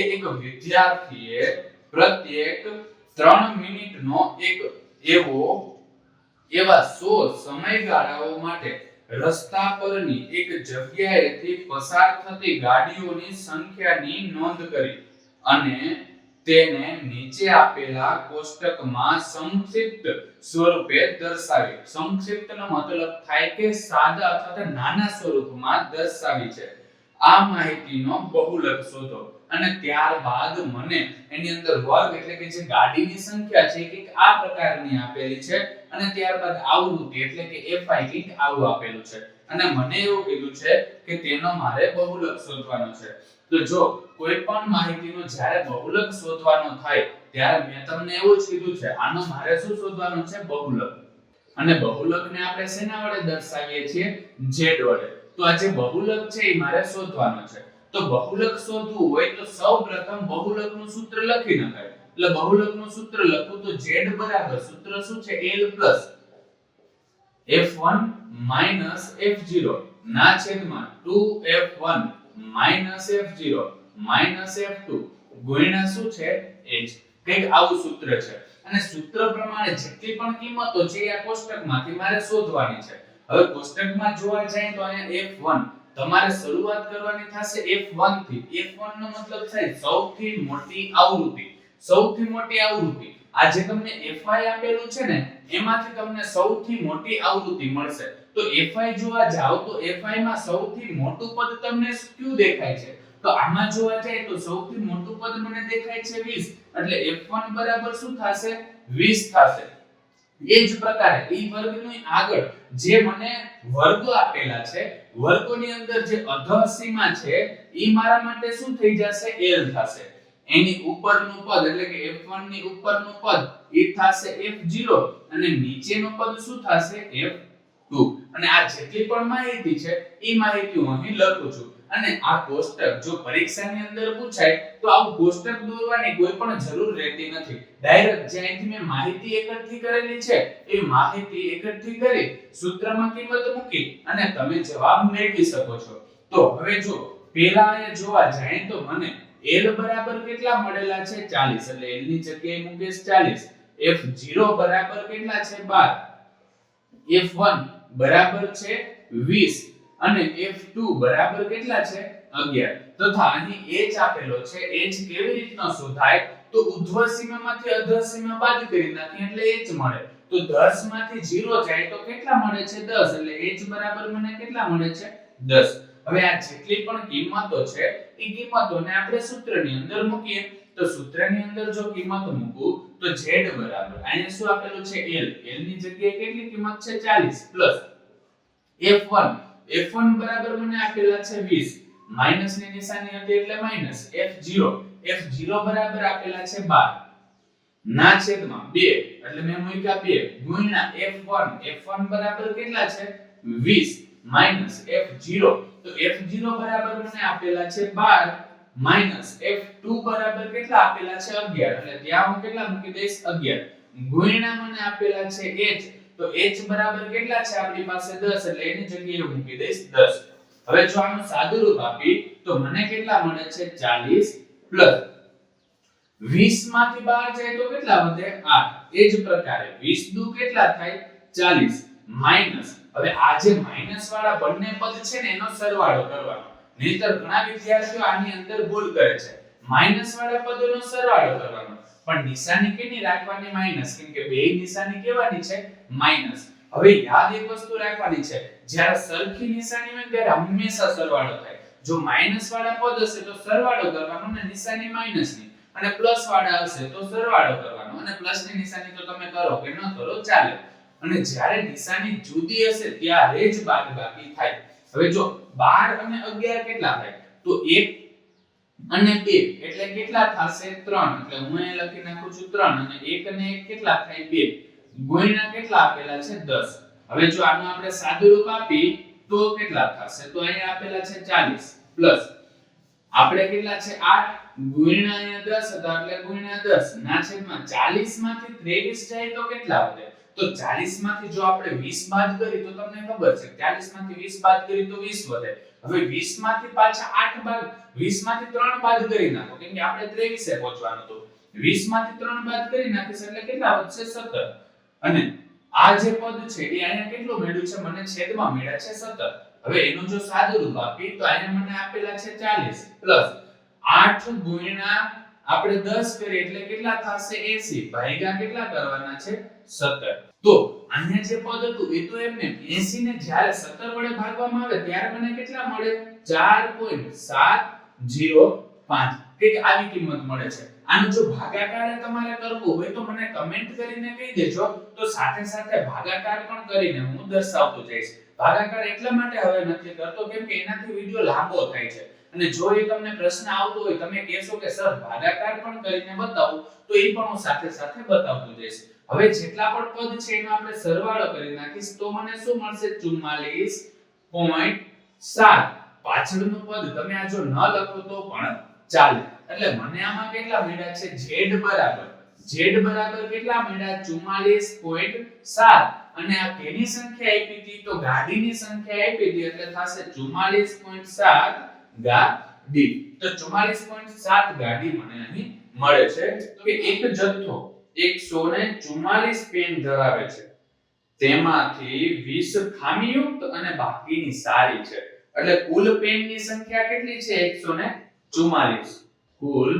કે એક વિદ્યાર્થીએ પ્રત્યેક 3 મિનિટનો એક એવો, એવા 100 સમયગાળાઓ માટે રસ્તા પરની એક જગ્યાએથી પસાર થતી ગાડીઓની સંખ્યાની નોંધ કરી અને તેને નીચે આપેલા કોષ્ટકમાં સંક્ષિપ્ત સ્વરૂપે દર્શાવી. સંક્ષિપ્તનો મતલબ થાય કે સાદા અથવા નાના સ્વરૂપમાં દર્શાવી છે. આ માહિતીનો બહુલક શોધો. અને ત્યારબાદ મને એની અંદર વર્ગ એટલે કે જે ગાડીની સંખ્યા છે કે આ પ્રકારની આપેલી છે. અને ત્યારબાદ આવૃત્તિ એટલે કે fi કંઈક આવું આપેલું છે. અને મને એવું કીધું છે કે તેનો મારે બહુલક શોધવાનો છે. તો જો કોઈ પણ માહિતીનો જ્યારે બહુલક શોધવાનો થાય, ત્યારે મેં તમને એવું જ કીધું છે, આનો મારે શું શોધવાનું છે? બહુલક. અને બહુલકને આપણે શેના વડે દર્શાવીએ છીએ? z વડે. તો આ જે બહુલક છે એ મારે શોધવાનો છે. તો બહુલક શોધવું હોય તો સૌપ્રથમ બહુલકનું સૂત્ર લખી નખાય. એટલે બહુલકનું સૂત્ર લખું તો z બરાબર સૂત્ર શું છે? L f1 f0 ના છેદમાં 2f1 f0 f2 ગુણ્યા શું છે? H. કંઈક આવું સૂત્ર છે. અને સૂત્ર પ્રમાણે જેટલી પણ કિંમતો છે આ કોષ્ટકમાંથી મારે શોધવાની છે. હવે કોષ્ટકમાં જોવા જાય તો અહીંયા f1 તમારે શરૂઆત કરવાની થશે f1 થી. F1 નો મતલબ થાય સૌથી મોટી આવૃત્તિ. સૌથી મોટી આવૃત્તિ. આ જે તમને fi આપેલું છે ને, એમાંથી તમને સૌથી મોટી આવૃત્તિ મળશે. તો fi જોવા જાવ તો fi માં સૌથી મોટું પદ તમને કયું દેખાય છે? તો આમાં જોવા જાય તો સૌથી મોટું પદ મને દેખાય છે 20 એટલે f1 બરાબર શું થશે? 20 થશે. એ જ પ્રકારે ઈ વર્ગની આગળ જે મને વર્ગો આપેલા છે, વર્ગોની અંદર જે અધઃ સીમા છે, ઈ મારા માટે શું થઈ જશે? L થશે. એની ઉપરનું પદ, એટલે કે f1 ની ઉપરનું પદ એ થશે f0 અને નીચેનું પદ શું થશે? F2 અને આ જેટલી પણ માહિતી છે એ માહિતી હું અહીં લખું છું. અને આ કોષ્ટક જો પરીક્ષાની અંદર પૂછાય, તો આવું કોષ્ટક દોરવાની કોઈ પણ જરૂર રહેતી નથી. ડાયરેક્ટ જ્યાંથી મેં માહિતી એકઠી કરેલી છે, એ માહિતી એકઠી કરી સૂત્રમાં કિંમત મૂકી અને તમે જવાબ મેળવી શકો છો. તો હવે જો પહેલા અહીંયા જોવા જાય તો મને L બરાબર કેટલા મળેલા છે? 40 એટલે L ની જગ્યાએ મૂકીશ 40 F0 બરાબર કેટલા છે? 12 F1 બરાબર છે 20 અને F2 બરાબર કેટલા છે? 11 તથા અહીં h આપેલો છે, h કેવી રીતના શોધાય? તો ઉર્ધ્વ સીમામાંથી અધઃ સીમા બાદ કરી નાખી એટલે h મળે. તો 10 માંથી 0 જાય તો કેટલા મળે છે? 10 એટલે h બરાબર મને કેટલા મળે છે? 10 હવે આ જેટલી પણ કિંમતો છે, એ કિંમતોને આપણે સૂત્રની અંદર મૂકીએ. તો સૂત્રની અંદર જો કિંમત મૂકું, તો z બરાબર. અહીંયા શું આપેલું છે? L. L ની જગ્યાએ કેટલી કિંમત છે? 40 પ્લસ f1 f1 બરાબર મને આપેલા છે 20 માઇનસની નિશાની હતી એટલે માઇનસ f0 f0 બરાબર આપેલા છે 12 ના છેદમાં 2 એટલે મેં મૂક્યા 2 ગુણ્યા f1 f1 બરાબર કેટલા છે? 20 માઇનસ f0 તો f0 બરાબર મને આપેલા છે 12 માઇનસ f2 બરાબર કેટલા આપેલા છે 11 એટલે ત્યાં હું કેટલા મૂકી દઈશ? 11 ગુણ્યા મને આપેલા છે h. તો h બરાબર કેટલા છે આપણી પાસે? 10 એટલે એની જગ્યાએ મૂકી દઈશ 10 હવે જો આનું સાદુરૂપ આપી, તો મને કેટલા મળે છે? 40 પ્લસ 20 માંથી 12 જાય તો કેટલા વધે? 8 એ જ પ્રકારે 20 દુ કેટલા થાય? 40 માઇનસ. હવે આ જે માઇનસ વાળા બંને પદ છે ને, એનો સરવાળો કરવાનો. નહીતર ઘણા વિદ્યાર્થીઓ આની અંદર ભૂલ કરે છે. માઇનસ વાળા પદોનો સરવાળો કરવાનો. પણ નિશાની કેની રાખવાની? માઇનસ કેમ કે બે નિશાની કેવાની છે માઇનસ હવે યાદ એક વસ્તુ રાખવાની છે, જ્યારે સરખી નિશાની હોય ત્યારે હંમેશા સરવાળો થાય. જો માઇનસ વાળા પદ હશે તો સરવાળો કરવાનો ને નિશાની માઇનસની. અને પ્લસ વાળા હશે તો સરવાળો કરવાનો. અને પ્લસની નિશાની તો તમે કરો કે ન કરો, ચાલે. અને જ્યારે નિશાની જુદી હશે ત્યારે જ બાદબાકી થાય. હવે જો 12 અને 11 કેટલા થાય? તો 1 અને 2 એટલે કેટલા થશે? 3 એટલે હું અહીં લખી નાખું છું 3 અને 1 અને 1 કેટલા થાય? 2 ગુણ્યા કેટલા આપેલા છે? 10 હવે જો આનું આપણે સાદુરૂપ આપી, તો કેટલા થશે? તો અહીં આપેલા છે 40 પ્લસ, આપણે કેટલા છે? 8 ગુણ્યા અહીંયા 10 હતા, એટલે ગુણ્યા 10 ના છેદમાં 40 માંથી 23 જાય તો કેટલા વધે? તો 40 માંથી જો આપણે 20 બાદ કરી, તો તમને ખબર છે 40 માંથી 20 બાદ કરી તો 20 વધે. હવે 20 માંથી પાછા 8 બાદ 20 માંથી 3 બાદ કરી નાખો. કેમ કે આપણે 23 એ પહોંચવાનું તો 20 માંથી 3 બાદ કરી નાખીશ એટલે કેટલા વધશે? 17 અને આ જે પદ છે, એ અહીંયા કેટલું મેળ્યું છે? મને છેદમાં મળ્યા છે 17 હવે એનું જો સાદુરૂપ આપી તો અહીંયા મને આપેલા છે 40 પ્લસ 8 ગુણ્યા આપણે 10 કરીએ એટલે કેટલા થશે? 80 ભાગ્યા કેટલા કરવાના છે? 17 તો અહીંયા જે પદ હતું, એ તો એમને 80 ને જ્યારે 17 વડે ભાગવામાં આવે, ત્યારે મને કેટલા મળે? 4.705 કંઈક આવી કિંમત મળે છે. આનું જો ભાગાકાર તમારે કરવું હોય, તો મને કમેન્ટ કરીને કહી દેજો. તો સાથે સાથે ભાગાકાર પણ કરીને હું દર્શાવતો જઈશ. ભાગાકાર એટલા માટે હવે નથી કરતો, કેમ કે એનાથી વિડિયો લાંબો થાય છે. અને જો એ તમને પ્રશ્ન આવતો હોય, તમે કહેશો કે, સર, ભાગાકાર પણ કરીને બતાવો, તો એ પણ હું સાથે સાથે બતાવતો જઈશ. હવે જેટલા પણ પદ છે, એનો આપણે સરવાળો કરી નાખીશ, તો મને શું મળશે? 44.7 પાછળનું પદ તમે આ જો ન લખો તો પણ ચાલે. એટલે મને આમાં કેટલા મળ્યા છે? z બરાબર. z બરાબર કેટલા મળ્યા? 44.7 અને આ કેની સંખ્યા આપી હતી? તો ગાડીની સંખ્યા આપી હતી, એટલે થશે 44.7 ગાડી તો 44.7 ગાડી મને અહીં મળે છે. તો કે એક જથ્થો 144 પેન ધરાવે છે. તેમાંથી 20 ખામીયુક્ત અને બાકીની સારી છે. એટલે કુલ પેનની સંખ્યા કેટલી છે? 144 કુલ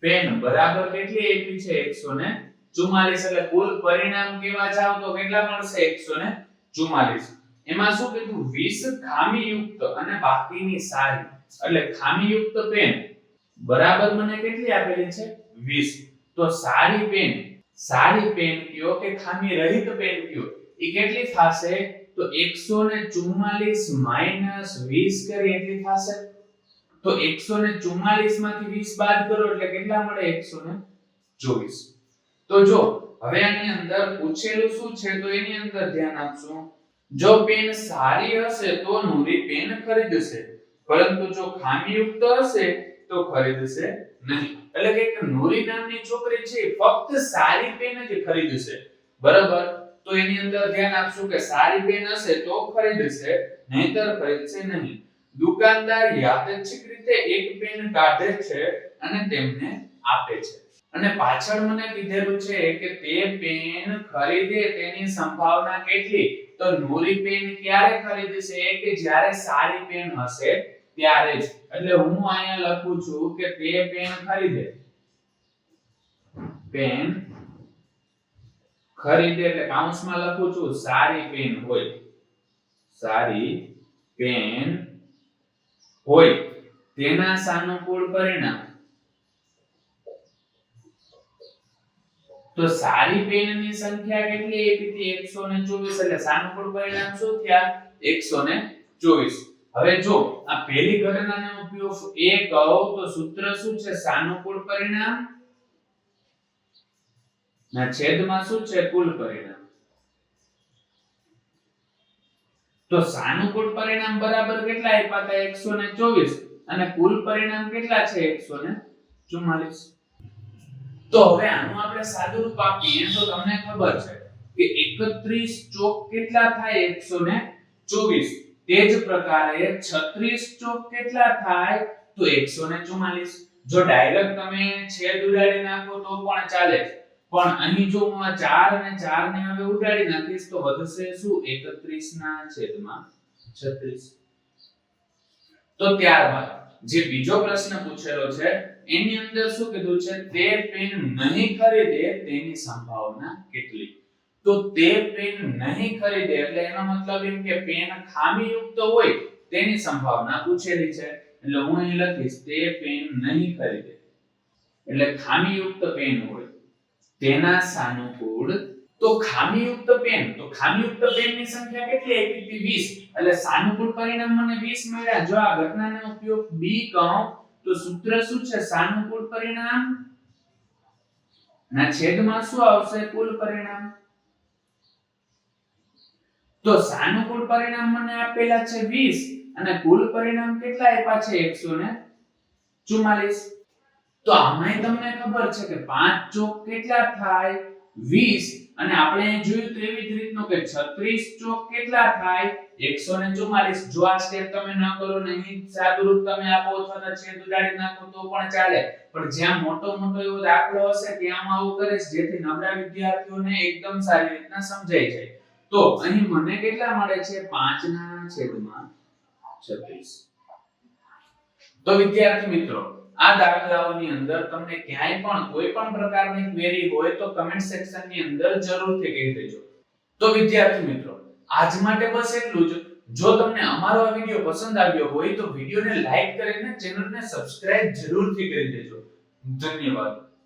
પેન બરાબર કેટલી આપી છે? 144 એટલે કુલ પરિણામ કેવા જાવ તો કેટલા મળશે? 144 એમાં શું કીધું? 20 ખામીયુક્ત અને બાકીની સારી. એટલે ખામીયુક્ત પેન બરાબર મને કેટલી આપેલી છે? 20 તો સારી પેન સારી પેન કયો કે ખામી રહિત પેન કયો? એ કેટલી થશે? તો 144 માઇનસ 20 કરી એટલી થશે. તો 144 માંથી 20 બાદ કરો એટલે કેટલા મળે? 124 તો જો, હવે આની અંદર પૂછેલું શું છે તો એની અંદર ધ્યાન આપશું. જો પેન સારી હશે તો નૂરી પેન ખરીદશે. પરંતુ જો ખામીયુક્ત હશે તો ખરીદશે નહીં. એટલે કે એક નોરી નામની છોકરી છે ફક્ત સારી પેન જ ખરીદશે. બરાબર? તો એની અંદર ધ્યાન આપશું કે સારી પેન હશે તો ખરીદશે, નહીતર ખરીદશે નહીં. દુકાનદાર યાદચ્છિક રીતે એક પેન કાઢે છે અને તેમને આપે છે. અને પાછળ મને કીધેલું છે કે તે પેન ખરીદે તેની સંભાવના કેટલી? તો નોરી પેન ક્યારે ખરીદશે? કે જ્યારે સારી પેન હશે ત્યારે જ. એટલે હું અહીંયા લખું છું કે તે પેન ખરીદે. પેન ખરીદે એટલે કાઉન્સમાં લખું છું, સારી પેન હોય. સારી પેન હોય. તેના સાનુકૂળ પરિણામ. તો સારી પેનની સંખ્યા કેટલી આપી હતી? 124 એટલે સાનુકૂળ પરિણામ શું થયા? 124 હવે જો આ પહેલી ઘટનાનો ઉપયોગ એ કહો તો સૂત્ર શું છે? સાનુકૂળ પરિણામ? ના, છેદમાં શું છે? કુલ પરિણામ. તો સાનુકૂળ પરિણામ બરાબર કેટલા આપ્યા હતા? 124 અને કુલ પરિણામ કેટલા છે? 144 તો હવે આનું આપણે સાદુરૂપ આપીએ. તો તમને ખબર છે કે 31 ચોક કેટલા થાય? 124 તે જ પ્રકારે 36 ચોક કેટલા થાય? તો 144 જો ડાયરેક્ટ તમે છેદ ઉડાડી નાખો તો પણ ચાલે પણ અહીં જો હું આ 4 અને 4 ને હવે ઉડાડી નાખીશ તો વધશે શું? 31 ના છેદમાં 36 તો ત્યારબાદ જે બીજો પ્રશ્ન પૂછેલો છે, એની અંદર શું કીધું છે? તે પેન નહીં ખરીદે તેની સંભાવના કેટલી? તો તે પેન નહીં ખરીદે એટલે એનો મતલબ એમ કે પેન ખામીયુક્ત હોય તેની સંભાવના પૂછેલી છે. એટલે હું અહીં લખીશ, તે પેન નહીં ખરીદે. એટલે ખામીયુક્ત પેન હોય. તેના સાનુકૂળ, તો ખામીયુક્ત પેન તો ખામીયુક્ત પેનની સંખ્યા કેટલી આપી હતી? 20 એટલે સાનુકૂળ પરિણામ મને 20 મળ્યા. જો આ ઘટનાનો ઉપયોગ બી કહું, તો સૂત્ર શું છે? સાનુકૂળ પરિણામ? ના છેદમાં શું આવશે કુલ પરિણામ? તો સાનુકૂળ પરિણામ મને આપેલા છે 20 અને કુલ પરિણામ કેટલા આપ્યા છે 144 તો આમાંય તમને ખબર છે કે પાંચ ચોક કેટલા થાય? 20 અને આપણે જોયું તો એવી જ રીતનું કે 36 ચોક કેટલા થાય? 144 જો આ સ્ટેપ તમે ન કરો ને અહીં સાદુરૂપ તમે આપો અથવા તો છેદ ઉડાડી નાખો તો પણ ચાલે. પણ જ્યાં મોટો મોટો એવો દાખલો હશે, ત્યાં આવું કરીશ જેથી નબળા વિદ્યાર્થીઓને એકદમ સારી રીતના સમજાઈ જાય. તો અહીં મને કેટલા મળે છે? 5 ના છેદમાં 36 તો વિદ્યાર્થી મિત્રો, આ દાખલાઓની અંદર તમને ક્યાંય પણ કોઈ પણ પ્રકારની ક્વેરી હોય તો કમેન્ટ સેક્શનની અંદર જરૂરથી કહી દેજો. તો વિદ્યાર્થી મિત્રો, આજ માટે બસ એટલું જ. જો તમને અમારો આ વિડિયો પસંદ આવ્યો હોય તો વિડિયોને લાઈક કરીને ચેનલને સબસ્ક્રાઇબ જરૂરથી કરી દેજો. ધન્યવાદ.